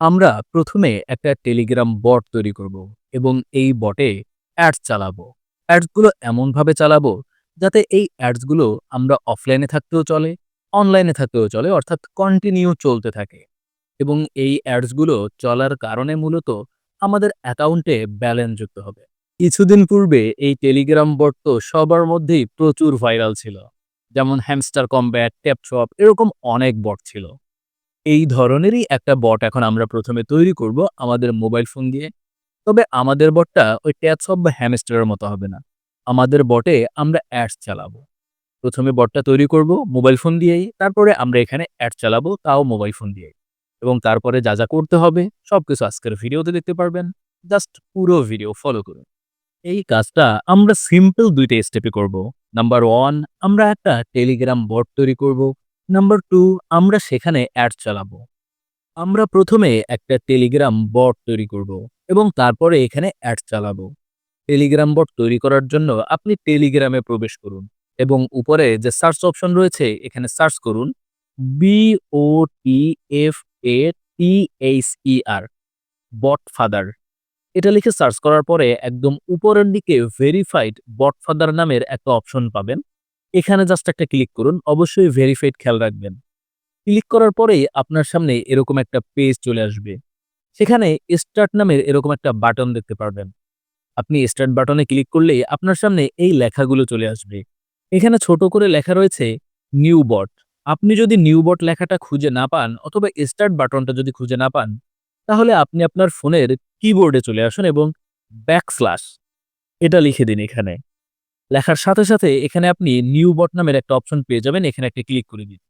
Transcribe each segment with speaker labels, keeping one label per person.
Speaker 1: আমরা প্রথমে একটা টেলিগ্রাম বট তৈরি করব এবং এই বটে অ্যাডস চালাবো। অ্যাডসগুলো এমনভাবে চালাবো যাতে এই অ্যাডসগুলো আমরা অফলাইনে থাকতেও চলে, অনলাইনে থাকতেও চলে, অর্থাৎ কন্টিনিউ চলতে থাকে। এবং এই অ্যাডসগুলো চলার কারণে মূলত আমাদের অ্যাকাউন্টে ব্যালেন্স যুক্ত হবে। কিছুদিন পূর্বে এই টেলিগ্রাম বট তো সবার মধ্যেই প্রচুর ভাইরাল ছিল। যেমন হ্যামস্টার কমব্যাট ট্যাপশপ এরকম অনেক বট ছিল। এই ধরনেরই একটা বট এখন আমরা প্রথমে তৈরি করব আমাদের মোবাইল ফোন দিয়ে। তবে আমাদের বটটা ওই ট্যাপসপ বা হ্যামস্টারের মতো হবে না। আমাদের বটে আমরা অ্যাডস চালাবো। প্রথমে বটটা তৈরি করব মোবাইল ফোন দিয়েই, তারপরে আমরা এখানে অ্যাড চালাবো তাও মোবাইল ফোন দিয়েই। এবং তারপরে যা যা করতে হবে সবকিছু আজকের ভিডিওতে দেখতে পারবেন। জাস্ট পুরো ভিডিও ফলো করুন। এই কাজটা আমরা সিম্পল দুইটা স্টেপে করব। নাম্বার ওয়ান আমরা একটা টেলিগ্রাম বট তৈরি করব। নাম্বার টু আমরা সেখানে অ্যাড চালাবো। আমরা প্রথমে একটা টেলিগ্রাম বট তৈরি করব এবং তারপরে এখানে অ্যাড চালাবো। টেলিগ্রাম বট তৈরি করার জন্য আপনি টেলিগ্রামে প্রবেশ করুন এবং উপরে যে সার্চ অপশন রয়েছে, এখানে সার্চ করুন B O T F A T H E R bot father এটা লিখে সার্চ করার পরে একদম উপরের দিকে ভেরিফাইড বট ফাদার নামের একটা অপশন পাবেন। এখানে জাস্ট একটা ক্লিক করুন, অবশ্যই ভেরিফাইড খেয়াল রাখবেন। ক্লিক করার পরেই আপনার সামনে এরকম একটা পেজ চলে আসবে। সেখানে স্টার্ট নামের এরকম একটা বাটন দেখতে পারবেন। আপনি স্টার্ট বাটনে ক্লিক করলেই আপনার সামনে এই লেখাগুলো চলে আসবে। এখানে ছোট করে লেখা রয়েছে নিউ বট আপনি যদি নিউ বট লেখাটা খুঁজে না পান অথবা স্টার্ট বাটনটা যদি খুঁজে না পান, তাহলে আপনি আপনার ফোনের কিবোর্ডে চলে আসুন এবং ব্যাকস্ল্যাশ এটা লিখে দিন এখানে। লেখার সাথে সাথে এখানে আপনি নিউ বট নামের একটা অপশন পেয়ে যাবেন, এখানে একটা ক্লিক করে দিন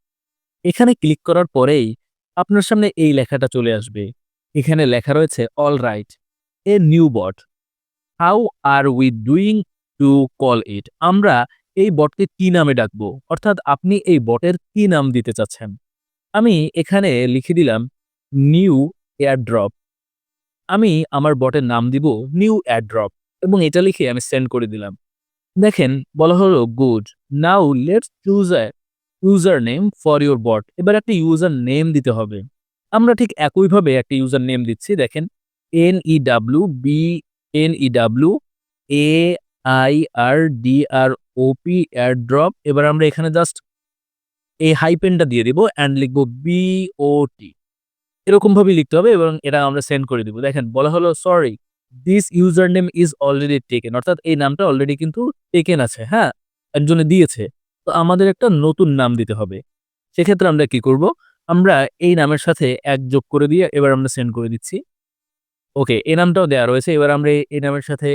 Speaker 1: এখানে ক্লিক করার পরেই আপনার সামনে এই লেখাটা চলে আসবে। এখানে লেখা রয়েছে all right a new bot how are we doing to call it আমরা এই বটকে কি নামে ডাকবো? অর্থাৎ আপনি এই বটের কি নাম দিতে চাচ্ছেন? আমি এখানে লিখে দিলাম নিউ এয়ারড্রপ আমি আমার বটের নাম দিব নিউ এয়ারড্রপ এবং এটা লিখে আমি সেন্ড করে দিলাম। দেখেন, বলা হলো, good. Now let's choose a user name for your bot. এবার একটা ইউজার নেম দিতে হবে। আমরা ঠিক একইভাবে একটা ইউজার নেম দিচ্ছি, দেখেন N E W B N E W A I R D R O P airdrop এবার আমরা এখানে জাস্ট এই হাইপেনটা দিয়ে দিব অ্যান্ড লিখব বি ও টি এরকম ভাবে লিখতে হবে এবং এটা আমরা সেন্ড করে দিব। দেখেন, বলা হলো sorry this user name is already taken অর্থাৎ এই নামটা অলরেডি কিন্তু টেকেন আছে হ্যাঁ? একজনে দিয়েছে। তো আমাদের একটা নতুন নাম দিতে হবে। সেক্ষেত্রে আমরা কি করব? আমরা এই নামের সাথে এক যোগ করে দিয়ে এবার আমরা সেন্ড করে দিচ্ছি। ওকে, এই নামটাও দেওয়া রয়েছে। এবার আমরা এই- নামের সাথে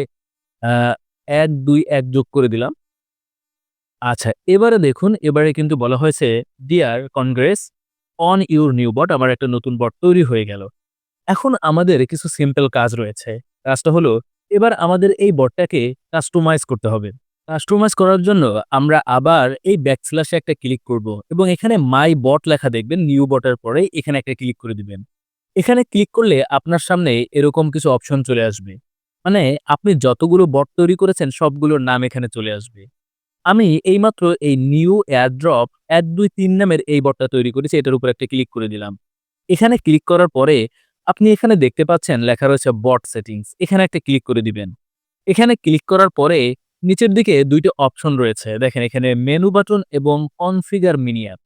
Speaker 1: এক, দুই, এক যোগ করে দিলাম। আচ্ছা এবারে দেখুন, এবারে কিন্তু বলা হয়েছে dear congrats on your new bot আমার একটা নতুন বট তৈরি হয়ে গেল। এখন আমাদের কিছু সিম্পল কাজ রয়েছে। কাজটা হলো, এবার আমাদের এই বটটাকে কাস্টমাইজ করতে হবে। কাস্টমাইজ করার জন্য আমরা আবার এই ব্যাকস্ল্যাশে একটা ক্লিক করব এবং এখানে মাই বট লেখা দেখবেন নিউ বটের পরে এখানে একটা ক্লিক করে দিবেন। এখানে ক্লিক করলে আপনার সামনে এরকম কিছু অপশন চলে আসবে। মানে আপনি যতগুলো বট তৈরি করেছেন, সবগুলোর নাম এখানে চলে আসবে। আমি এইমাত্র এই নিউ এয়ারড্রপ এক দুই তিন নামের এই বটটা তৈরি করেছি, এটার উপর একটা ক্লিক করে দিলাম। এখানে ক্লিক করার পরে আপনি এখানে দেখতে পাচ্ছেন লেখা রয়েছে বট সেটিংস এখানে একটা ক্লিক করে দিবেন। এখানে ক্লিক করার পরে নিচের দিকে দুইটা অপশন রয়েছে। দেখেন এখানে মেনু বাটন এবং কনফিগার মিনিয়ার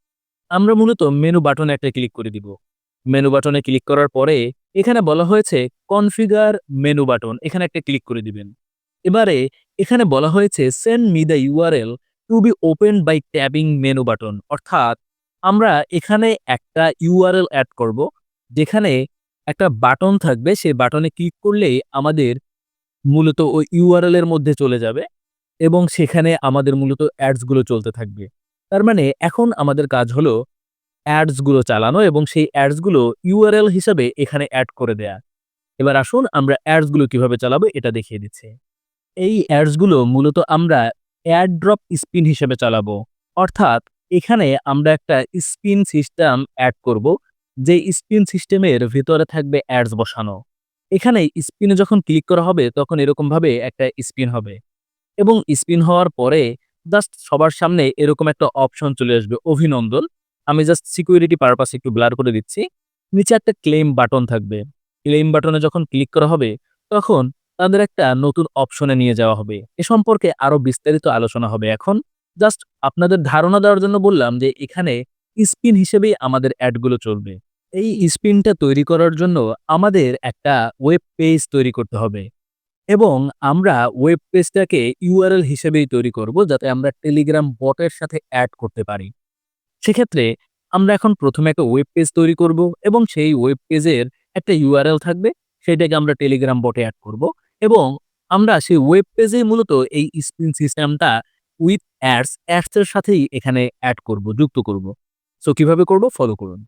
Speaker 1: আমরা মূলত মেনু বাটনে একটা ক্লিক করে দিব। মেনু বাটনে ক্লিক করার পরে এখানে বলা হয়েছে কনফিগার মেনু বাটন এখানে একটা ক্লিক করে দিবেন। এবারে এখানে বলা হয়েছে send me the URL to be open by tabbing menu button অর্থাৎ আমরা এখানে একটা ইউআরএল অ্যাড করব, যেখানে একটা বাটন থাকবে, সেই বাটনে ক্লিক করলেই আমাদের মূলত ওই ইউআরএল এর মধ্যে চলে যাবে এবং সেখানে আমাদের মূলত অ্যাডসগুলো চলতে থাকবে। তার মানে এখন আমাদের কাজ হলো অ্যাডসগুলো চালানো এবং সেই অ্যাডসগুলো ইউআরএল হিসাবে এখানে অ্যাড করে দেয়া। এবার আসুন আমরা অ্যাডসগুলো কীভাবে চালাবো এটা দেখিয়ে দিচ্ছি। এই অ্যাডসগুলো মূলত আমরা অ্যাড ড্রপ স্পিন হিসেবে চালাবো। অর্থাৎ এখানে আমরা একটা স্পিন সিস্টেম অ্যাড করব। যে স্পিন সিস্টেমের ভিতরে থাকবে অ্যাডস বসানো। এখানে স্পিনে যখন ক্লিক করা হবে, তখন এরকম ভাবে একটা স্পিন হবে। এবং স্পিন হওয়ার পরে জাস্ট সবার সামনে এরকম একটা অপশন চলে আসবে, অভিনন্দন। আমি জাস্ট সিকিউরিটি পারপাস একটু ব্লার করে দিচ্ছি। নিচে একটা ক্লেম বাটন থাকবে। ক্লেম বাটনে যখন ক্লিক করা হবে, তখন তাদের একটা নতুন অপশনে নিয়ে যাওয়া হবে। এ সম্পর্কে আরও বিস্তারিত আলোচনা হবে এখন। জাস্ট আপনাদের ধারণা দেওয়ার জন্য বললাম যে এখানে স্পিন হিসেবেই আমাদের অ্যাডগুলো চলবে। এই স্পিনটা তৈরি করার জন্য আমাদের একটা ওয়েব পেজ তৈরি করতে হবে এবং আমরা ওয়েব পেজটাকে ইউআরএল হিসেবেই তৈরি করব যাতে আমরা টেলিগ্রাম বটের সাথে অ্যাড করতে পারি। সেক্ষেত্রে আমরা এখন প্রথমে একটা ওয়েব পেজ তৈরি করব এবং সেই ওয়েব পেজের একটা ইউআরএল থাকবে, সেটাকে আমরা টেলিগ্রাম বটে অ্যাড করব এবং আমরা সেই ওয়েব পেজে মূলত এই স্পিন সিস্টেমটা উইথ অ্যাডস, অ্যাডসের সাথেই এখানে অ্যাড করব, যুক্ত করব। সো কীভাবে করব? ফলো করুন।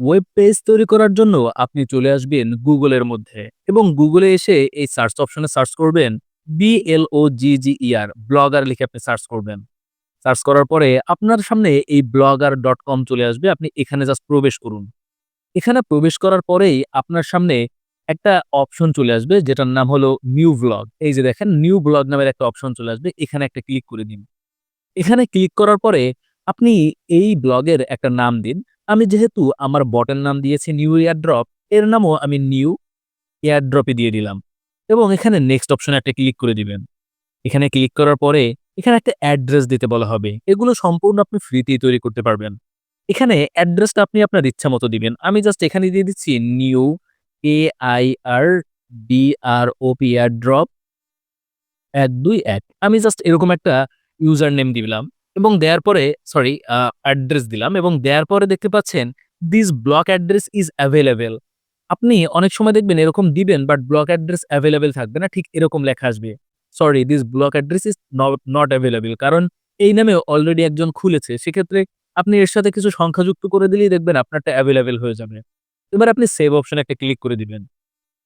Speaker 1: ওয়েব পেজ তৈরি করার জন্য আপনি চলে আসবেন গুগলের মধ্যে এবং গুগলে এসে এই সার্চ অপশনে সার্চ করবেন বিএলও জিজিইআর ব্লগার লিখে আপনি সার্চ করবেন। সার্চ করার পরে আপনার সামনে এই ব্লগার ডট কম চলে আসবে। আপনি এখানে জাস্ট প্রবেশ করুন। এখানে প্রবেশ করার পরেই আপনার সামনে একটা অপশন চলে আসবে যেটার নাম হলো নিউ ব্লগ এই যে দেখেন নিউ ব্লগ নামের একটা অপশন চলে আসবে। এখানে একটা ক্লিক করে দিন। এখানে ক্লিক করার পরে আপনি এই ব্লগের একটা নাম দিন। আমি যেহেতু আমার বটের নাম দিয়েছি নিউ এয়ারড্রপ এর নামও আমি নিউ এয়ারড্রপে দিয়ে দিলাম। এবং এখানে নেক্সট অপশনে একটা ক্লিক করে দিবেন। এখানে ক্লিক করার পরে এখানে একটা অ্যাড্রেস দিতে বলা হবে। এগুলো সম্পূর্ণ আপনি ফ্রিতেই তৈরি করতে পারবেন। এখানে অ্যাড্রেসটা আপনি আপনার ইচ্ছা মতো দিবেন। আমি জাস্ট এখানে দিয়ে দিচ্ছি new A I R D R O P airdrop এক দুই এক। আমি জাস্ট এরকম একটা ইউজার নেম দিলাম। এবং দেওয়ার পরে সরি অ্যাড্রেস দিলাম এবং দেওয়ার পরে দেখতে পাচ্ছেন this block address is available আপনি অনেক সময় দেখবেন এরকম দিবেন বাট ব্লক অ্যাড্রেস অ্যাভেলেবেল থাকবে না, ঠিক এরকম লেখা আসবে। Sorry this block address is not available কারণ এই নামে অলরেডি একজন খুলেছে। সেক্ষেত্রে আপনি এর সাথে কিছু সংখ্যা যুক্ত করে দিলেই দেখবেন আপনারটা অ্যাভেলেবেল হয়ে যাবে। এবার আপনি সেভ অপশনে একটা ক্লিক করে দিবেন।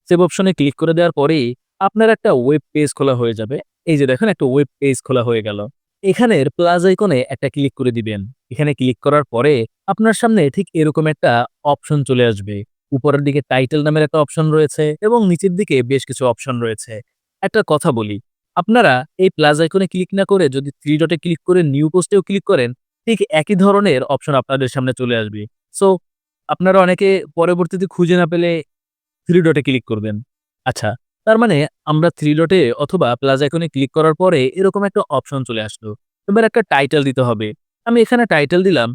Speaker 1: সেভ অপশনে ক্লিক করে দেওয়ার পরেই আপনার একটা ওয়েব পেজ খোলা হয়ে যাবে। এই যে দেখেন, একটা ওয়েব পেজ খোলা হয়ে গেল। এখানের প্লাস আইকনে একটা ক্লিক করে দিবেন। এখানে ক্লিক করার পরে আপনার সামনে ঠিক এরকম একটা অপশন চলে আসবে। উপরের দিকে টাইটেল নামের একটা অপশন রয়েছে এবং নিচের দিকে বেশ কিছু অপশন রয়েছে। একটা কথা বলি, আপনারা এই প্লাস আইকনে ক্লিক না করে যদি থ্রি ডটে ক্লিক করে নিউ পোস্টেও ক্লিক করেন, ঠিক একই ধরনের অপশন আপনাদের সামনে চলে আসবে। সো আপনারা অনেকে পরবর্তীতে খুঁজে না পেলে থ্রি ডটে ক্লিক করবেন। আচ্ছা তার মানে আমরা থ্রি ডটে অথবা প্লাস আইকনে ক্লিক করার পরে এরকম একটা অপশন চলে আসলো। এবার একটা টাইটেল দিতে হবে। আমি এখানে টাইটেল দিলাম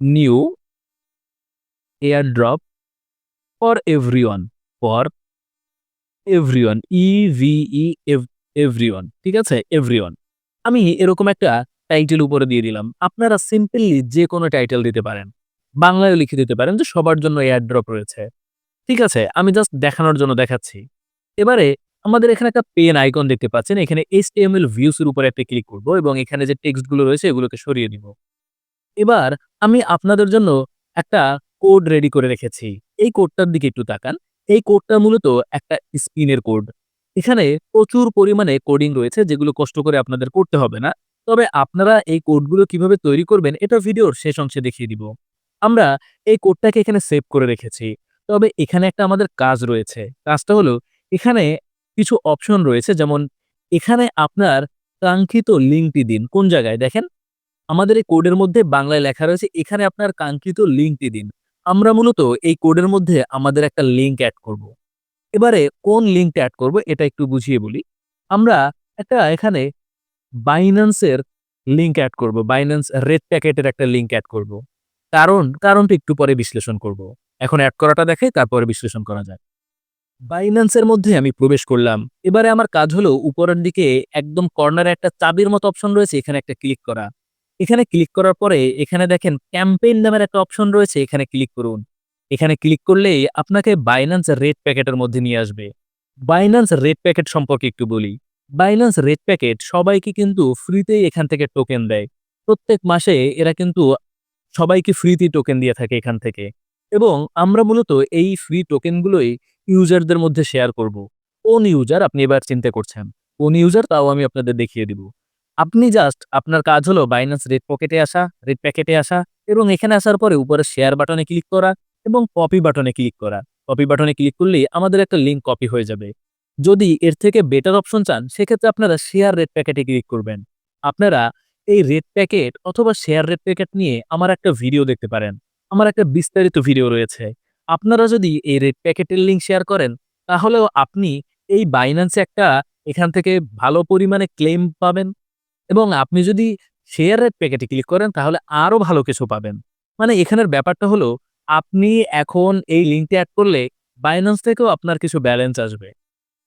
Speaker 1: new airdrop for everyone for everyone E V E everyone ঠিক আছে? এভরিওয়ান আমি এরকম একটা টাইটেল উপরে দিয়ে দিলাম। আপনারা সিম্পলি যে কোনো টাইটেল দিতে পারেন। বাংলায় লিখে দিতে পারেন যে সবার জন্য এয়ার ড্রপ রয়েছে। ঠিক আছে? আমি জাস্ট দেখানোর জন্য দেখাচ্ছি। এবারে আমাদের এখানে একটা পেন আইকন দেখতে পাচ্ছেন। এখানে এইচটিএমএল ভিউস এর উপরে একটা ক্লিক করব এবং এখানে যে টেক্সটগুলো রয়েছে এগুলোকে সরিয়ে দিব এবার আমি আপনাদের জন্য একটা কোড রেডি করে রেখেছি। এই কোডটার দিকে একটু তাকান। এই কোডটা মূলত একটা স্পিনের কোড এখানে প্রচুর পরিমাণে কোডিং রয়েছে যেগুলো কষ্ট করে আপনাদের করতে হবে না। তবে আপনারা এই কোডগুলো কীভাবে তৈরি করবেন এটা ভিডিওর শেষ অংশে দেখিয়ে দিব। আমরা এই কোডটাকে এখানে সেভ করে রেখেছি। তবে এখানে একটা আমাদের কাজ রয়েছে। কাজটা হলো এখানে কিছু অপশন রয়েছে, যেমন এখানে আপনার কাঙ্ক্ষিত লিঙ্কটি দিন, কোন জায়গায়? দেখেন, আমাদের এই কোডের মধ্যে বাংলায় লেখা রয়েছে, এখানে আপনার কাঙ্ক্ষিত লিঙ্কটি দিন। আমরা মূলত এই কোডের মধ্যে আমাদের একটা লিঙ্ক অ্যাড করব। এবারে কোন লিঙ্কটা অ্যাড করব, এটা একটু বুঝিয়ে বলি। আমরা একটা এখানে বাইন্যান্সের লিঙ্ক অ্যাড করব বাইন্যান্স রেড প্যাকেটের একটা লিঙ্ক অ্যাড করব। কারণ, কারণটা একটু পরে বিশ্লেষণ করব। এখন অ্যাড করাটা দেখে তারপরে বিশ্লেষণ করা যায় বাইন্যান্সের মধ্যে আমি প্রবেশ করলাম। এবারে আমার কাজ হলো উপরের দিকে একদম কর্নারে একটা চাবির মতো অপশন রয়েছে, এখানে একটা ক্লিক করা। এখানে ক্লিক করার পরে এখানে দেখেন ক্যাম্পেইন নামের একটা অপশন রয়েছে, এখানে ক্লিক করুন। এখানে ক্লিক করলেই আপনাকে বাইন্যান্স রেড প্যাকেটের মধ্যে নিয়ে আসবে। বাইন্যান্স রেড প্যাকেট সম্পর্কে একটু বলি। বাইন্যান্স রেড প্যাকেট সবাইকে কিন্তু ফ্রিতেই এখান থেকে টোকেন দেয়। প্রত্যেক মাসে এরা কিন্তু সবাইকে ফ্রিতেই টোকেন দিয়ে থাকে এখান থেকে। এবং আমরা মূলত এই ফ্রি টোকেনগুলোই ইউজারদের মধ্যে শেয়ার করব। কোন ইউজার আপনি এবার চিন্তা করছেন? কোন ইউজার তাও আমি আপনাদের দেখিয়ে দিব। আপনি জাস্ট আপনার কাজ হলো বাইন্যান্স রেড পকেটে আসা রেড প্যাকেটে আসা এবং এখানে আসার পরে উপরে শেয়ার বাটনে ক্লিক করা এবং কপি বাটনে ক্লিক করা। কপি বাটনে ক্লিক করলেই আমাদের একটা লিঙ্ক কপি হয়ে যাবে। যদি এর থেকে বেটার অপশন চান, সেক্ষেত্রে আপনারা শেয়ার রেড প্যাকেটে ক্লিক করবেন। আপনারা এই রেড প্যাকেট অথবা শেয়ার রেড প্যাকেট নিয়ে আমার একটা ভিডিও দেখতে পারেন। আমার একটা বিস্তারিত ভিডিও রয়েছে। আপনারা যদি এই প্যাকেটের লিঙ্ক শেয়ার করেন, তাহলেও আপনি এই বাইন্যান্সে একটা এখান থেকে ভালো পরিমাণে ক্লেম পাবেন এবং আপনি যদি শেয়ার রেড প্যাকেটে ক্লিক করেন, তাহলে আরও ভালো কিছু পাবেন। মানে এখানের ব্যাপারটা হলো, আপনি এখন এই লিঙ্কটা অ্যাড করলে বাইন্যান্স থেকেও আপনার কিছু ব্যালেন্স আসবে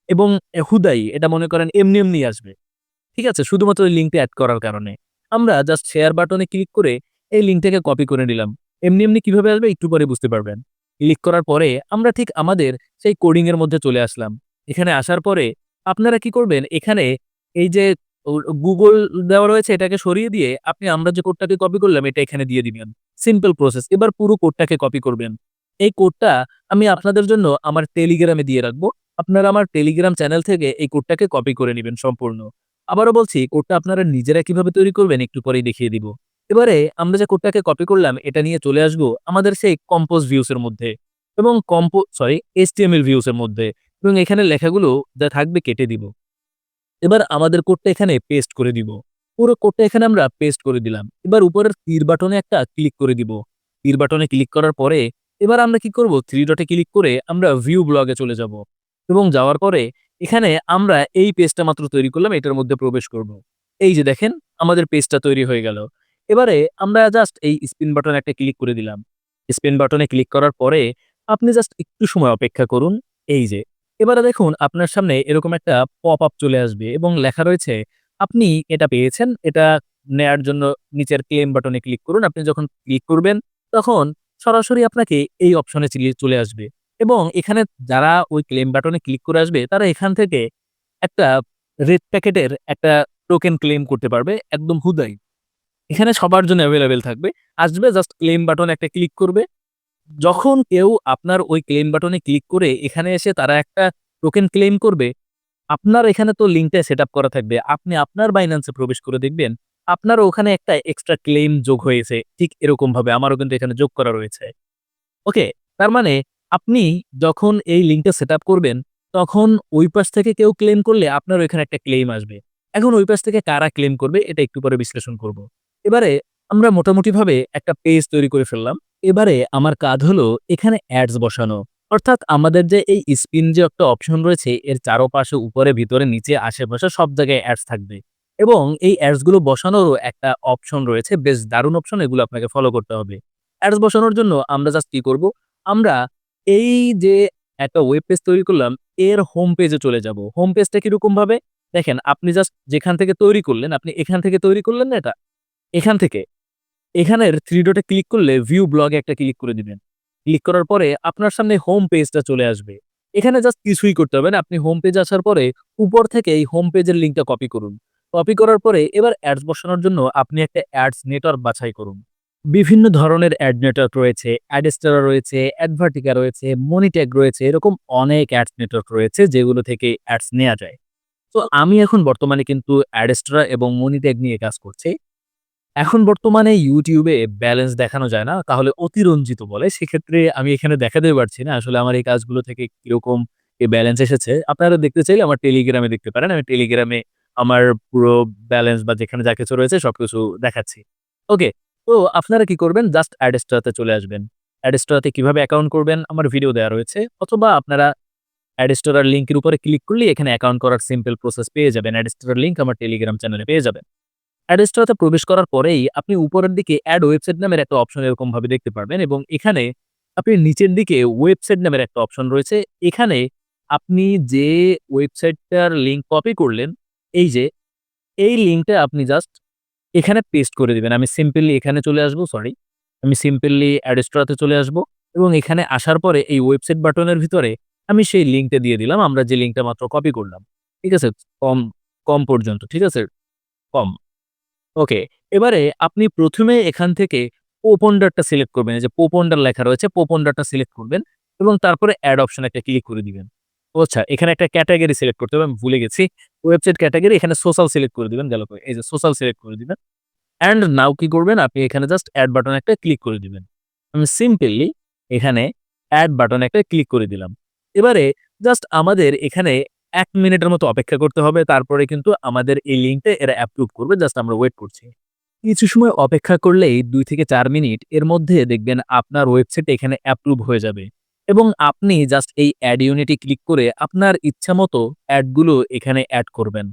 Speaker 1: এবং হুদাই, এটা মনে করেন এমনি এমনি আসবে। ঠিক আছে? শুধুমাত্র ওই লিঙ্কটা অ্যাড করার কারণে। আমরা জাস্ট শেয়ার বাটনে ক্লিক করে এই লিঙ্কটাকে কপি করে নিলাম। এমনি এমনি কীভাবে আসবে একটু পরে বুঝতে পারবেন। ক্লিক করার পরে আমরা ঠিক আমাদের সেই কোডিং এর মধ্যে চলে আসলাম। এখানে আসার পরে আপনারা কি করবেন, এখানে এই যে গুগল দেওয়া রয়েছে এটাকে সরিয়ে দিয়ে আপনি আমরা যে কোডটাকে কপি করলাম এটা এখানে দিয়ে দিবেন। সিম্পল প্রসেস এবার পুরো কোডটাকে কপি করবেন। এই কোডটা আমি আপনাদের জন্য আমার টেলিগ্রামে দিয়ে রাখব। আপনারা আমার টেলিগ্রাম চ্যানেল থেকে এই কোডটাকে কপি করে নেবেন সম্পূর্ণ। আবারও বলছি কোডটা আপনারা নিজেরা কীভাবে তৈরি করবেন একটু পরেই দেখিয়ে দিব। এবারে আমরা যে কোডটাকে কপি করলাম, এটা নিয়ে চলে আসব আমাদের সেই কম্পোজ ভিউস এর মধ্যে এবং কম্পো সরি এইচটিএমএল ভিউস এর মধ্যে এবং এখানে লেখাগুলো যা থাকবে কেটে দিব। এবার আমাদের কোডটা এখানে পেস্ট করে দিব। পুরো কোডটা এখানে আমরা পেস্ট করে দিলাম। এবার উপরের তীর বাটনে একটা ক্লিক করে দিব। তীর বাটনে ক্লিক করার পরে এবার আমরা কি করব? থ্রি ডটে ক্লিক করে আমরা ভিউ ব্লগে চলে যাব এবং যাওয়ার পরে এখানে আমরা এই পেজটা মাত্র তৈরি করলাম, এটার মধ্যে প্রবেশ করব। এই যে দেখেন, আমাদের পেজটা তৈরি হয়ে গেল। এবারে আমরা জাস্ট এই স্পিন বাটনে একটা ক্লিক করে দিলাম। স্পিন বাটনে ক্লিক করার পরে আপনি জাস্ট একটু সময় অপেক্ষা করুন, এই যে। এবারে দেখুন, আপনার সামনে এরকম একটা পপ আপ চলে আসবে এবং লেখা রয়েছে, আপনি এটা পেয়েছেন, এটা নেয়ার জন্য নিচের ক্লেম বাটনে ক্লিক করুন। আপনি যখন ক্লিক করবেন, তখন সরাসরি আপনাকে এই অপশনে চলে আসবে। এবং এখানে যারা ওই ক্লেম বাটনে ক্লিক করে আসবে, তারা এখান থেকে একটা রেড প্যাকেটের একটা টোকেন ক্লেম করতে পারবে, একদম হুদাই। এখানে সবার জন্য অ্যাভেলেবেল থাকবে। আসবে জাস্ট ক্লেম বাটনে একটা ক্লিক করবে। যখন কেউ আপনার ওই ক্লেম বাটনে ক্লিক করে, এখানে এসে তারা একটা টোকেন ক্লেম করবে। আপনার এখানে তো লিঙ্কটা সেট করা থাকবে। আপনি আপনার বাইন্যান্সে প্রবেশ করে দেখবেন, আপনার ওখানে একটা এক্সট্রা ক্লেম যোগ হয়েছে। ঠিক এরকম ভাবে আমারও কিন্তু এখানে যোগ করা রয়েছে। ওকে তার মানে আপনি যখন এই লিঙ্কটা সেট করবেন, তখন ওই পাশ থেকে কেউ ক্লেম করলে আপনার ওইখানে একটা ক্লেম আসবে। এখন ওই পাশ থেকে কারা ক্লেম করবে, এটা একটু পরে বিশ্লেষণ করব। এবারে আমরা মোটামুটিভাবে একটা পেজ তৈরি করে ফেললাম। এবারে আমার কাজ হলো এখানে অ্যাডস বসানো। অর্থাৎ আমাদের যে এই স্পিন যে একটা অপশন রয়েছে, এর চারপাশে উপরে, ভিতরে, নিচে, আশেপাশে সব জায়গায় অ্যাডস থাকবে। এবং এই অ্যাডসগুলো বসানোরও একটা অপশন রয়েছে, বেশ দারুণ অপশন এগুলো আপনাকে ফলো করতে হবে। অ্যাডস বসানোর জন্য আমরা জাস্ট কি করব? আমরা এই যে একটা ওয়েব পেজ তৈরি করলাম, এর হোম পেজে চলে যাব। হোম পেজটা কীরকম ভাবে দেখেন, আপনি জাস্ট যেখান থেকে তৈরি করলেন, আপনি এখান থেকে তৈরি করলেন না এটা? এখান থেকে। এখানের থ্রি ডটে ক্লিক করলে ভিউ ব্লগে একটা ক্লিক করে দিবেন। ক্লিক করার পরে আপনার সামনে হোম পেজটা চলে আসবে। এখানে জাস্ট কিছুই করতে হবে না, আপনি হোম পেজ আসার পরে উপর থেকে এই হোম পেজের লিঙ্কটা কপি করুন। কপি করার পরে এবার অ্যাডস বসানোর জন্য আপনি একটা অ্যাডস নেটওয়ার্ক বাছাই করুন। বিভিন্ন ধরনের অ্যাড নেটওয়ার্ক রয়েছে অ্যাডস্টারা রয়েছে অ্যাডভার্টিকা রয়েছে মনিট্যাগ রয়েছে, এরকম অনেক অ্যাডস নেটওয়ার্ক রয়েছে যেগুলো থেকে অ্যাডস নেওয়া যায়। তো আমি এখন বর্তমানে কিন্তু অ্যাডস্টারা এবং মনিট্যাগ নিয়ে কাজ করছি। এখন বর্তমানে ইউটিউবে ব্যালেন্স দেখানো যায় না, তাহলে অতিরঞ্জিত বলে। সেক্ষেত্রে আমি এখানে দেখাতে পারছি না, আসলে আমার এই কাজগুলো থেকে কীরকম ব্যালেন্স এসেছে। আপনারা দেখতে চাইলে আমার টেলিগ্রামে দেখতে পারেন, আমি টেলিগ্রামে আমার পুরো ব্যালেন্স বা যেখানে যা কিছু রয়েছে সবকিছু দেখাচ্ছি। ওকে তো আপনারা কি করবেন? জাস্ট অ্যাডস্টাতে চলে আসবেন। অ্যাডস্টাতে কীভাবে অ্যাকাউন্ট করবেন? আমার ভিডিও দেওয়া রয়েছে। অথবা আপনারা অ্যাডস্টোরার লিঙ্কের উপরে ক্লিক করলে এখানে অ্যাকাউন্ট করার সিম্পল প্রসেস পেয়ে যাবেন। অ্যাডস্টোরার লিঙ্ক আমার টেলিগ্রাম চ্যানেলে পেয়ে যাবেন। অ্যাডস্টোরাতে প্রবেশ করার পরেই আপনি উপরের দিকে অ্যাড ওয়েবসাইট নামের একটা অপশন এরকম ভাবে দেখতে পারবেন এবং এখানে আপনি নিচের দিকে ওয়েবসাইট নামের একটা অপশন রয়েছে। এখানে আপনি যে ওয়েবসাইটটার লিঙ্ক কপি করলেন, এই যে, এই লিঙ্কটা আপনি জাস্ট এখানে পেস্ট করে দেবেন। আমি সিম্পলি এখানে চলে আসব সরি আমি সিম্পলি অ্যাডস্টোরাতে চলে আসব এবং এখানে আসার পরে এই ওয়েবসাইট বাটনের ভিতরে আমি সেই লিঙ্কটা দিয়ে দিলাম। আমরা যে লিঙ্কটা মাত্র কপি করলাম, ঠিক আছে? কম কম পর্যন্ত, ঠিক আছে? কম। ওকে, এবারে আপনি প্রথমে এখান থেকে পোপন্ডারটা সিলেক্ট করবেন যে পোপন্ডার লেখা রয়েছে পোপন্ডারটা সিলেক্ট করবেন এবং তারপরে অ্যাড অপশন একটা ক্লিক করে দিবেন। আচ্ছা এখানে একটা ক্যাটাগরি সিলেক্ট করতে হবে, আমি ভুলে গেছি। ওয়েবসাইট ক্যাটাগরি এখানে সোশ্যাল সিলেক্ট করে দিবেন, গেল এই যে সোশ্যাল সিলেক্ট করে দিবেন। অ্যান্ড নাও কি করবেন? আপনি এখানে জাস্ট অ্যাড বাটন একটা ক্লিক করে দিবেন। আমি সিম্পলি এখানে অ্যাড বাটন একটা ক্লিক করে দিলাম। এবারে জাস্ট আমাদের এখানে এক মিনিটের মতো অপেক্ষা করতে হবে তারপরে কিন্তু আমাদের এই লিঙ্কটা এরা অ্যাপ্রুভ করবে জাস্ট আমরা ওয়েট করছি কিছু সময় অপেক্ষা করলেই দুই থেকে চার মিনিট এর মধ্যে দেখবেন আপনার ওয়েবসাইট এখানে অ্যাপ্রুভ হয়ে যাবে এবং আপনি জাস্ট এই অ্যাড ইউনিটে ক্লিক করে আপনার ইচ্ছা মতো অ্যাডগুলো এখানে অ্যাড করবেন।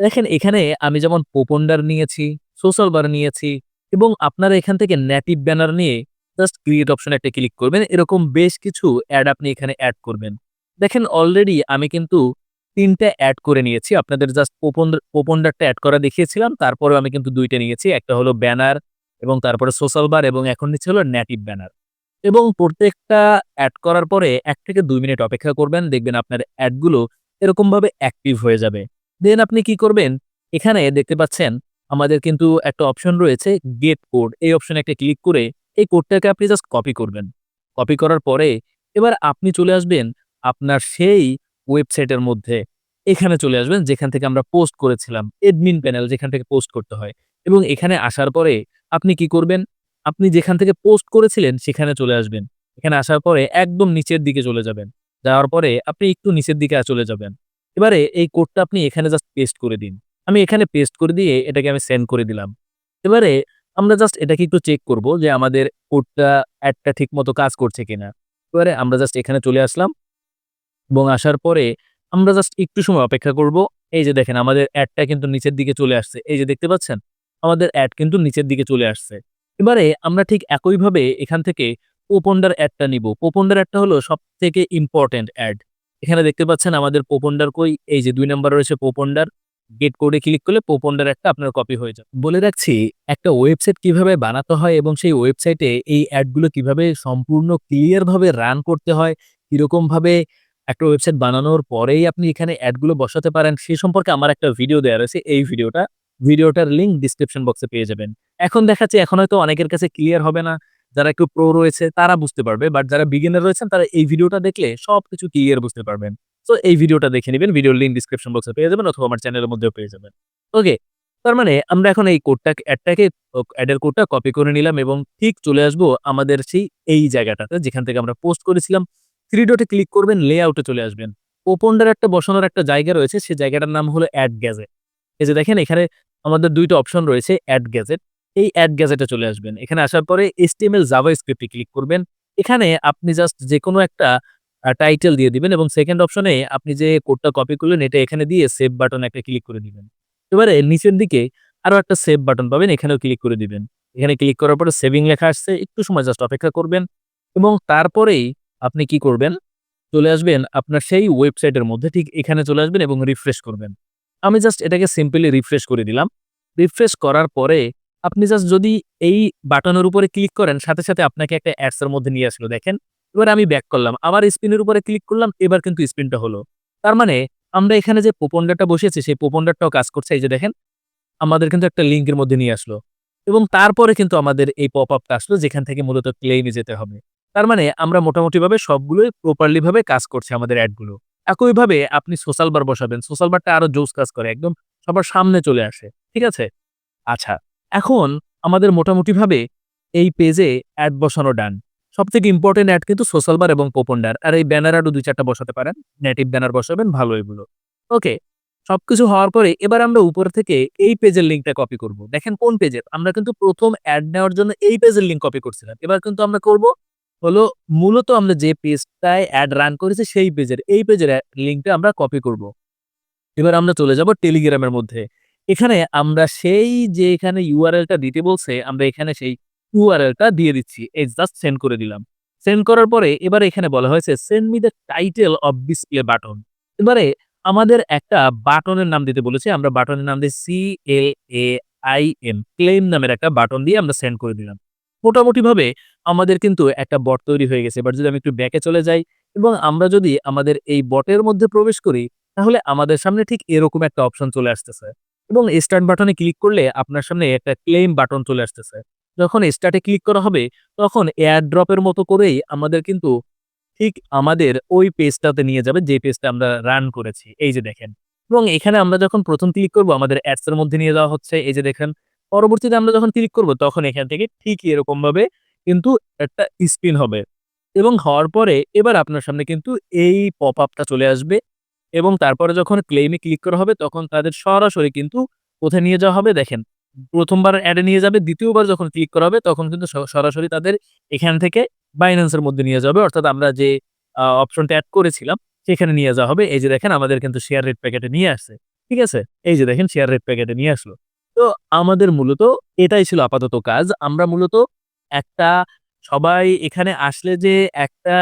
Speaker 1: দেখেন এখানে আমি যেমন পোপন্ডার নিয়েছি, সোশ্যাল বার নিয়েছি এবং আপনারা এখান থেকে নেটিভ ব্যানার নিয়ে জাস্ট ক্রিয়েট অপশনে একটা ক্লিক করবেন। এরকম বেশ কিছু অ্যাড আপনি এখানে অ্যাড করবেন। দেখেন অলরেডি আমি কিন্তু ৩ টা অ্যাড করে নিয়েছি। আপনাদের জাস্ট ওপন পোপন্ডারটা অ্যাড করা দেখিয়েছিলাম। তারপরেও আমি কিন্তু দুইটা নিয়েছি। একটা হলো ব্যানার এবং তারপরে সোশ্যাল বার এবং এখন নিচ্ছি হলো নেটিভ ব্যানার। এবং প্রত্যেকটা অ্যাড করার পরে এক থেকে দুই মিনিট অপেক্ষা করবেন। দেখবেন আপনার অ্যাডগুলো এরকমভাবে অ্যাক্টিভ হয়ে যাবে। দেন আপনি কি করবেন? এখানে দেখতে পাচ্ছেন, আমাদের কিন্তু একটা অপশন রয়েছে গেট কোড। এই অপশনে একটা ক্লিক করে এই কোডটাকে আপনি জাস্ট কপি করবেন। কপি করার পরে এবার আপনি চলে আসবেন আপনার সেই ওয়েবসাইটের মধ্যে। এখানে চলে আসবেন, যেখান থেকে আমরা পোস্ট করেছিলাম। এডমিন প্যানেল যেখান থেকে পোস্ট করতে হয়। এবং এখানে আসার পরে আপনি কি করবেন? আপনি যেখান থেকে পোস্ট করেছিলেন সেখানে চলে আসবেন। এখানে আসার পরে একদম নিচের দিকে চলে যাবেন। যাওয়ার পরে আপনি একটু নিচের দিকে চলে যাবেন। এবারে এই কোডটা আপনি এখানে জাস্ট পেস্ট করে দিন। আমি এখানে পেস্ট করে দিয়ে এটাকে আমি সেন্ড করে দিলাম। এবারে আমরা জাস্ট এটাকে একটু চেক করব যে আমাদের কোডটা অ্যাডটা ঠিক মতো কাজ করছে কিনা। এবারে আমরা জাস্ট এখানে চলে আসলাম। এবং আসার পরে আমরা জাস্ট একটু সময় অপেক্ষা করব। এই যে দেখেন আমাদের অ্যাডটা কিন্তু নিচের দিকে চলে আসছে। এই যে দেখতে পাচ্ছেন? আমাদের অ্যাড কিন্তু নিচের দিকে চলে আসছে। এবারে আমরা ঠিক একইভাবে এখান থেকে পোপন্ডার অ্যাডটা নিব। পোপন্ডার অ্যাডটা হলো সব থেকে ইম্পোর্টেন্ট অ্যাড। এখানে দেখতে পাচ্ছেন আমাদের পোপন্ডার কই? এই যে দুই নাম্বার রয়েছে পোপন্ডার। গেট কোডে ক্লিক করলে পোপন্ডার অ্যাডটা আপনার কপি হয়ে যাবে। বলে রাখছি একটা ওয়েবসাইট কীভাবে বানাতে হয় এবং সেই ওয়েবসাইটে এই অ্যাডগুলো কীভাবে সম্পূর্ণ ক্লিয়ারভাবে রান করতে হয়, কিরকমভাবে একটা ওয়েবসাইট বানানোর পরেই আপনি এখানে অ্যাডগুলো বসাতে পারেন সে সম্পর্কে আমার একটা ভিডিও দেওয়া রয়েছে এই ভিডিওটা। ভিডিওটার লিঙ্ক ডেসক্রিপশন বক্সে পেয়ে যাবেন। এখন দেখাচ্ছি, এখন হয়তো অনেকের কাছে ক্লিয়ার হবে না। যারা একটু প্রো রয়েছে, তারা বুঝতে পারবে। বাট যারা বিগিনার রয়েছেন, তারা এই ভিডিওটা দেখলে সবকিছু ক্লিয়ার বুঝতে পারবেন। সো এই ভিডিওটা দেখে নিবেন। ভিডিওর লিঙ্ক ডেসক্রিপশন বক্সে পেয়ে যাবেন অথবা আমার চ্যানেলের মধ্যেও পেয়ে যাবেন। ওকে। তার মানে আমরা এখন এই কোডটাকে অ্যাডটাকে অ্যাডের কোডটা কপি করে নিলাম এবং ঠিক চলে আসব আমাদের সেই, এই জায়গাটাতে যেখান থেকে আমরা পোস্ট করেছিলাম। 3 ডটে ক্লিক করবেন, লেআউটে চলে আসবেন। পোপন্ডার একটা বসানোর একটা জায়গা রয়েছে সেই জায়গাটার নাম হলো অ্যাড গ্যাজেট। এই যে দেখেন এখানে আমাদের দুইটা অপশন রয়েছে অ্যাড গ্যাজেট। এই অ্যাড গ্যাজেটে চলে আসবেন। এখানে আসার পরে HTML জাভাস্ক্রিপ্ট এ ক্লিক করবেন। এখানে আপনি জাস্ট যেকোনো একটা টাইটেল দিয়ে দিবেন এবং সেকেন্ড অপশনে আপনি যে কোডটা কপি করলেন এটা এখানে দিয়ে সেভ বাটন একটা ক্লিক করে দিবেন। এবারে নিচের দিকে আরও একটা সেভ বাটন পাবেন এখানেও ক্লিক করে দিবেন। এখানে ক্লিক করার পরে সেভিং লেখা আসছে। একটু সময় জাস্ট অপেক্ষা করবেন এবং তারপরেই আপনি কি করবেন? চলে আসবেন আপনার সেই ওয়েবসাইটের মধ্যে ঠিক এখানে চলে আসবেন এবং রিফ্রেশ করবেন। আমি জাস্ট এটাকে সিম্পলি রিফ্রেশ করে দিলাম। রিফ্রেশ করার পরে আপনি জাস্ট যদি এই বাটনের উপরে ক্লিক করেন সাথে, সাথে আপনাকে একটা অ্যাডস এর মধ্যে নিয়ে আসলো দেখেন। এবার আমি ব্যাক করলাম। আবার স্পিনের উপরে ক্লিক করলাম। এবার কিন্তু স্পিনটা হলো। তার মানে আমরা এখানে যে পোপন্ডারটা বসিয়েছি সেই পোপন্ডারটাও কাজ করছে। এই যে দেখেন। আমাদের কিন্তু একটা লিঙ্কের মধ্যে নিয়ে আসলো। এবং তারপরে কিন্তু আমাদের এই পপ আপটা আসলো যেখান থেকে মূলত ক্লেইমে যেতে হবে। তার মানে আমরা মোটামুটিভাবে সবগুলোই প্রপারলিভাবে কাজ করছে আমাদের অ্যাডগুলো। একইভাবে আপনি সোশ্যাল বার বসাবেন। সোশ্যাল বারটা আরও জোস কাজ করে। একদম সবার সামনে চলে আসে। ঠিক আছে? আচ্ছা। এখন আমাদের মোটামুটিভাবে এই পেজে অ্যাড বসানো ডান। সবথেকে ইম্পোর্টেন্ট অ্যাড কিন্তু সোশ্যাল বার এবং পোপন্ডার। আর এই ব্যানার আরও ২-৪ টা বসাতে পারেন। নেটিভ ব্যানার বসাবেন, ভালো এগুলো। ওকে। সবকিছু হওয়ার পরে এবার আমরা উপর থেকে এই পেজের লিঙ্কটা কপি করব। দেখেন কোন পেজের? আমরা কিন্তু প্রথম অ্যাড নেওয়ার জন্য এই পেজের লিঙ্ক কপি করছিলাম। এবার কিন্তু আমরা করব হলো মূলত আমরা যে পেজটায় অ্যাড রান করেছি সেই পেজের এই পেজের লিঙ্কটা আমরা কপি করব। এবার আমরা চলে যাব টেলিগ্রামের মধ্যে। এখানে আমরা সেই যে এখানে URL টা দিতে বলছে, আমরা এখানে সেই URL টা দিয়ে দিচ্ছি। এই জাস্ট সেন্ড করে দিলাম। সেন্ড করার পরে এবার এখানে বলা হয়েছে send me the title of display button. এবারে আমাদের একটা বাটনের নাম দিতে বলেছে। আমরা বাটনের নাম দিয়ে এম ক্লেইম নামের একটা বাটন দিয়ে আমরা সেন্ড করে দিলাম। মোটামুটিভাবে আমাদের কিন্তু একটা বট তৈরি হয়ে গেছে। এবার যদি আমি একটু ব্যাকে চলে যাই এবং আমরা যদি আমাদের এই বটের মধ্যে প্রবেশ করি, তাহলে আমাদের সামনে ঠিক এরকম একটা অপশন চলে আসতেছে। এবং স্টার্ট বাটনে ক্লিক করলে আপনার সামনে একটা ক্লেইম বাটন চলে আসতেছে। যখন স্টার্টে ক্লিক করা হবে, তখন এয়ার ড্রপ এর মতো করেই আমাদের কিন্তু ঠিক আমাদের ওই পেজটাতে নিয়ে যাবে, যে পেজটা আমরা রান করেছি। এই যে দেখেন। এবং এখানে আমরা যখন প্রথম ক্লিক করব, আমাদের অ্যাডস এর মধ্যে নিয়ে যাওয়া হচ্ছে। এই যে দেখেন। পরবর্তীতে আমরা যখন ক্লিক করব, তখন এখান থেকে ঠিকই এরকমভাবে কিন্তু একটা স্পিন হবে। এবং হওয়ার পরে এবার আপনার সামনে কিন্তু এই পপ আপটা চলে আসবে। এবং তারপরে যখন ক্লেইম ক্লিক করা হবে, তখন তাদের সরাসরি কিন্তু কোথায় নিয়ে যাওয়া হবে দেখেন। ১ম বার অ্যাডে নিয়ে যাবে। দ্বিতীয়বার যখন ক্লিক করা হবে, তখন কিন্তু সরাসরি তাদের এখান থেকে বাইন্যান্স এর মধ্যে নিয়ে যাবে। অর্থাৎ আমরা যে অপশনটা অ্যাড করেছিলাম, সেখানে নিয়ে যাওয়া হবে। এই যে দেখেন, আমাদের কিন্তু শেয়ার রেট প্যাকেটে নিয়ে আসছে। ঠিক আছে? এই যে দেখেন শেয়ার রেট প্যাকেটে নিয়ে আসলো। তো আমাদের মূলত এটাই ছিল আপাতত কাজ। আমরা মূলত একটা সবাই এখানে আসলে যে একটা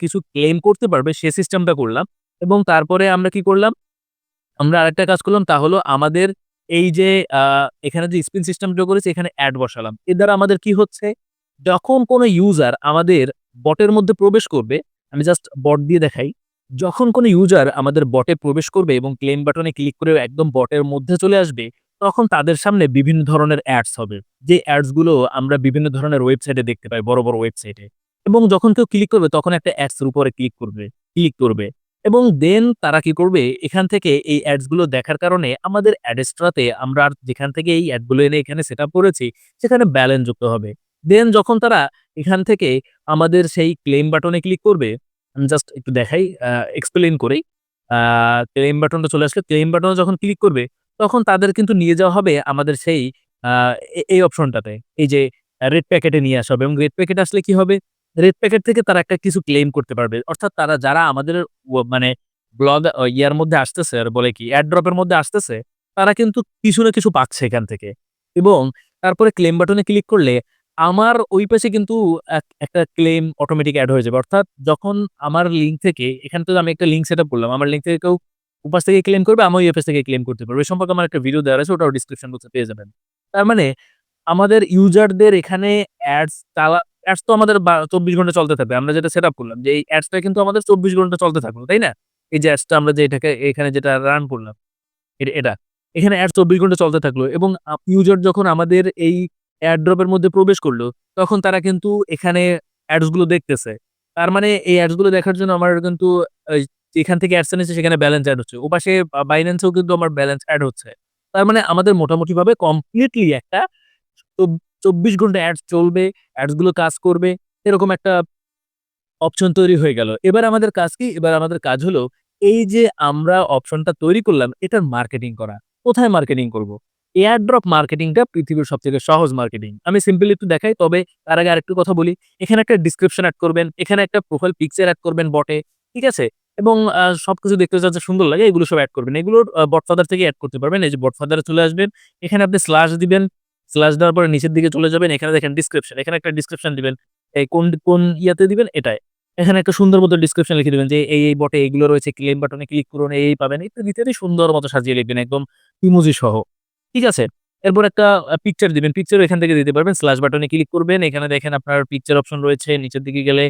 Speaker 1: কিছু ক্লেম করতে পারবে সে সিস্টেমটা করলাম এবং তারপরে আমরা কি করলাম? আমরা আরেকটা কাজ করলাম তা হলো আমাদের এই যে এখানে যে স্পিন সিস্টেমটা করেছি এখানে অ্যাড বসালাম। এর দ্বারা আমাদের কি হচ্ছে? যখন কোনো ইউজার আমাদের বটের মধ্যে প্রবেশ করবে, আমি জাস্ট বট দিয়ে দেখাই। যখন কোনো ইউজার আমাদের বটে প্রবেশ করবে এবং ক্লেম বাটনে ক্লিক করে একদম বটের মধ্যে চলে আসবে, তখন তাদের সামনে বিভিন্ন ধরনের অ্যাডস হবে। যে অ্যাডসগুলো আমরা বিভিন্ন ধরনের ওয়েবসাইটে দেখতে পাই, বড়, বড় ওয়েবসাইটে। এবং যখন কেউ ক্লিক করবে তখন একটা অ্যাডস এর উপরে ক্লিক করবে ক্লিক করবে। এবং দেন তারা কি করবে? এখান থেকে এই অ্যাডসগুলো দেখার কারণে আমাদের অ্যাডেস্ট্রাতে আমরা যেখান থেকে এই অ্যাডগুলো এনে এখানে সেটআপ করেছি, সেখানে ব্যালেন্স যুক্ত হবে। দেন যখন তারা এখান থেকে আমাদের সেই ক্লেম বাটনে ক্লিক করবে, আমি জাস্ট একটু দেখাই আ এক্সপ্লেইন করি। আ ক্লেম বাটনটা চলে আসলে ক্লেম বাটনে যখন ক্লিক করবে, তখন তাদের কিন্তু নিয়ে যাওয়া হবে আমাদের সেই এই অপশনটাতে। এই যে রেড প্যাকেটে নিয়ে আসা হবে এবং রেড প্যাকেট আসলে কি হবে? রেড প্যাকেট থেকে তারা একটা কিছু ক্লেম করতে পারবে। অর্থাৎ তারা যারা আমাদের মানে ব্লগ ইয়ার মধ্যে আসতেছে আর বলে কি এয়ার ড্রপ এর মধ্যে আসতেছে, তারা কিন্তু কিছু না কিছু পাচ্ছে এখান থেকে। এবং তারপরে ক্লেম বাটনে ক্লিক করলে আমার ওই পাশে কিন্তু এক একটা ক্লেম অটোমেটিক অ্যাড হয়ে যাবে। অর্থাৎ যখন আমার লিঙ্ক থেকে এখানে তো আমি একটা লিঙ্ক সেটআপ করলাম। আমার লিঙ্ক থেকে কেউ ওপাশ থেকে ক্লেম করবে, আমি পাশ থেকে ক্লেম করতে পারব। এ সম্পর্কে আমার একটা ভিডিও দেওয়া আছে ওটাও ডেসক্রিপশন বক্সে পেয়ে যাবেন। তার মানে আমাদের ইউজারদের এখানে অ্যাডস চালা অ্যাডস তো আমাদের ২৪ ঘণ্টা চলতে থাকবে। আমরা যেটা সেট আপ করলাম যে এই অ্যাডসটা কিন্তু আমাদের ২৪ ঘণ্টা চলতে থাকল, তাই না? এই যে অ্যাডসটা আমরা যে এটাকে এখানে যেটা রান করলাম। এটা। এখানে অ্যাড ২৪ ঘণ্টা চলতে থাকল এবং ইউজার যখন আমাদের এই এয়ার ড্রপ এর মধ্যে প্রবেশ করল, তখন তারা কিন্তু এখানে অ্যাডসগুলো দেখতেছে। তার মানে এই অ্যাডসগুলো দেখার জন্য আমার কিন্তু যেখান থেকে অ্যাডস এনেছে সেখানে ব্যালেন্স অ্যাড হচ্ছে। আ Binance এও কিন্তু আমার ব্যালেন্স অ্যাড হচ্ছে। তার মানে আমাদের মোটামুটিভাবে কমপ্লিটলি একটা চব্বিশ ঘণ্টা অ্যাডস চলবে, অ্যাডসগুলো কাজ করবে। এরকম একটা অপশন তৈরি হয়ে গেল। এবার আমাদের কাজ কি? এবার আমাদের কাজ হলো এই যে আমরা অপশনটা তৈরি করলাম এটার মার্কেটিং করা। কোথায় মার্কেটিং করব? এয়ার ড্রপ মার্কেটিংটা পৃথিবীর সবথেকে সহজ মার্কেটিং। আমি সিম্পলি একটু দেখাই তবে তার আগে আরেকটু কথা বলি। এখানে একটা ডিসক্রিপশন অ্যাড করবেন, এখানে একটা প্রোফাইল পিকচার অ্যাড করবেন বটে। ঠিক আছে? এবং সবকিছু দেখতে যাচ্ছে সুন্দর লাগে এগুলো সব অ্যাড করবেন। এগুলোর বটফাদার থেকে অ্যাড করতে পারবেন। এই যে বটফাদারে চলে আসবেন। এখানে আপনি স্ল্যাশ দিবেন। স্ল্যাশ দেওয়ার পরে নিচের দিকে চলে যাবেন। এখানে দেখেন ডিসক্রিপশন এখানে একটা ডিসক্রিপশন দিবেন। এই কোন কোন ইয়াতে দিবেন? এটাই এখানে একটা সুন্দর মতো ডেসক্রিপশন লিখে দিবেন যে এই, এই বটে এগুলো রয়েছে। ক্লেম বাটনে ক্লিক করুন, এই, পাবেন। ইত্যাদি, ইত্যাদি সুন্দর মতো সাজিয়ে লিখবেন একদম ইমোজি সহ। ঠিক আছে? এরপর একটা পিকচার দিবেন। পিকচারও এখান থেকে দিতে পারবেন। স্ল্যাশ বাটনে ক্লিক করবেন। এখানে দেখেন আপনার পিকচার অপশন রয়েছে। নিচের দিকে গেলে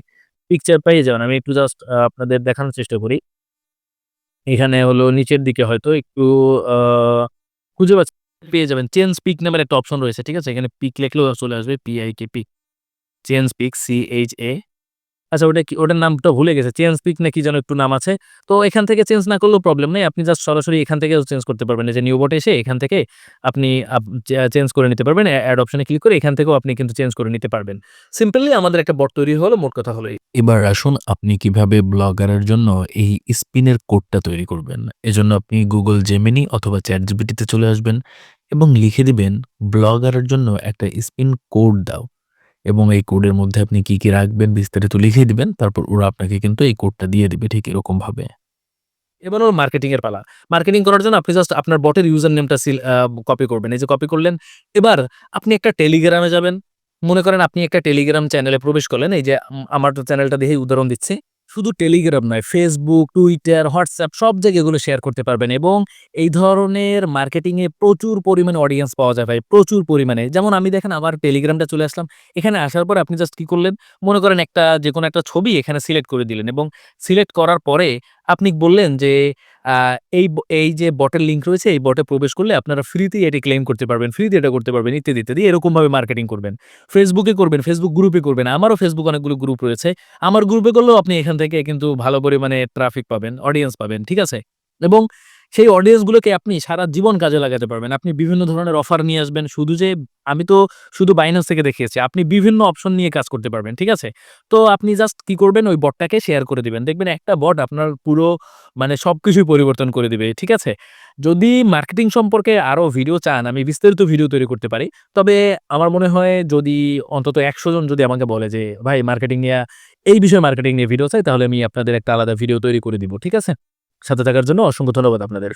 Speaker 1: পিকচার পেয়ে যাবেন। আমি একটু জাস্ট আপনাদের দেখানোর চেষ্টা করি। এখানে হলো নিচের দিকে হয়তো একটু খুঁজে পাচ্ছি পেয়ে যাবেন। চেঞ্জ পিক নামের একটা অপশন রয়েছে। ঠিক আছে? এখানে পিক লেখলেও চলে আসবে। P I K pick. Change pick C H A আচ্ছা ওটা কি, ওটার নামটা ভুলে গেছে চেঞ্জ পিক না কি যেন একটু নাম আছে। তো এখান থেকে চেঞ্জ না করলেও প্রবলেম নেই। আপনি জাস্ট সরাসরি এখান থেকেও চেঞ্জ করতে পারবেন। যে নিউ বটে এসে এখান থেকে আপনি চেঞ্জ করে নিতে পারবেন। অ্যা অ্যাড অপশনে ক্লিক করে এখান থেকেও আপনি কিন্তু চেঞ্জ করে নিতে পারবেন। সিম্পলি আমাদের একটা বট তৈরি হলো। মোট কথা হলো
Speaker 2: এবার আসুন, আপনি কীভাবে ব্লগারের জন্য এই স্পিনের কোডটা তৈরি করবেন। এজন্য আপনি গুগল Gemini অথবা চ্যাট তে চলে আসবেন এবং লিখে দিবেন ব্লগারের জন্য একটা স্পিন কোড দাও। এবং এই কোডের মধ্যে আপনি কি, কি রাখবেন বিস্তারিত লিখে দিবেন। তারপর ওরা আপনাকে কিন্তু এই কোডটা দিয়ে দিবে ঠিক এরকমভাবে।
Speaker 1: এবার হলো মার্কেটিং এর পালা। মার্কেটিং করার জন্য আপনি জাস্ট আপনার বটের ইউজার নেমটা সিল কপি করবেন। এই যে কপি করলেন। এবার আপনি একটা টেলিগ্রামে যাবেন। মনে করেন আপনি একটা টেলিগ্রাম চ্যানেলে প্রবেশ করলেন। এই যে আম আমার চ্যানেলটা দেখেই উদাহরণ দিচ্ছি। শুধু টেলিগ্রাম নয়, ফেসবুক টুইটার হোয়াটসঅ্যাপ সব জায়গায় এগুলো শেয়ার করতে পারবেন এবং এই ধরনের মার্কেটিংয়ে প্রচুর পরিমাণে অডিয়েন্স পাওয়া যায় ভাই। প্রচুর পরিমাণে। যেমন আমি দেখেন আবার টেলিগ্রামটা চলে আসলাম। এখানে আসার পর আপনি জাস্ট কী করলেন? মনে করেন একটা যে কোনো একটা ছবি এখানে সিলেক্ট করে দিলেন এবং সিলেক্ট করার পরে আপনি বললেন যে এই এই যে বটের লিঙ্ক রয়েছে এই বটে প্রবেশ করলে আপনারা ফ্রিতেই এটি ক্লেম করতে পারবেন। ফ্রিতে এটা করতে পারবেন ইত্যাদি, ইত্যাদি। এরকমভাবে মার্কেটিং করবেন। ফেসবুকে করবেন, ফেসবুক গ্রুপে করবেন। আমারও ফেসবুক অনেকগুলো গ্রুপ রয়েছে। আমার গ্রুপে করলেও আপনি এখান থেকে কিন্তু ভালো পরিমাণে ট্রাফিক পাবেন, অডিয়েন্স পাবেন। ঠিক আছে? এবং সেই অডিয়েন্সগুলোকে আপনি সারা জীবন কাজে লাগাতে পারবেন। আপনি বিভিন্ন ধরনের অফার নিয়ে আসবেন। শুধু যে আমি তো শুধু Binance থেকে দেখিয়েছি। আপনি বিভিন্ন অপশন নিয়ে কাজ করতে পারবেন। ঠিক আছে? তো আপনি জাস্ট কি করবেন? ওই বটটাকে শেয়ার করে দিবেন। দেখবেন একটা বট আপনার পুরো মানে সবকিছুই পরিবর্তন করে দিবে। ঠিক আছে? যদি মার্কেটিং সম্পর্কে আরও ভিডিও চান, আমি বিস্তারিত ভিডিও তৈরি করতে পারি। তবে আমার মনে হয় যদি অন্তত ১০০ জন যদি আমাকে বলে যে, ভাই মার্কেটিং নিয়ে, এই বিষয়ে মার্কেটিং নিয়ে ভিডিও চাই, তাহলে আমি আপনাদের একটা আলাদা ভিডিও তৈরি করে দিব ঠিক আছে সাথে থাকার জন্য অসংখ্য ধন্যবাদ আপনাদের।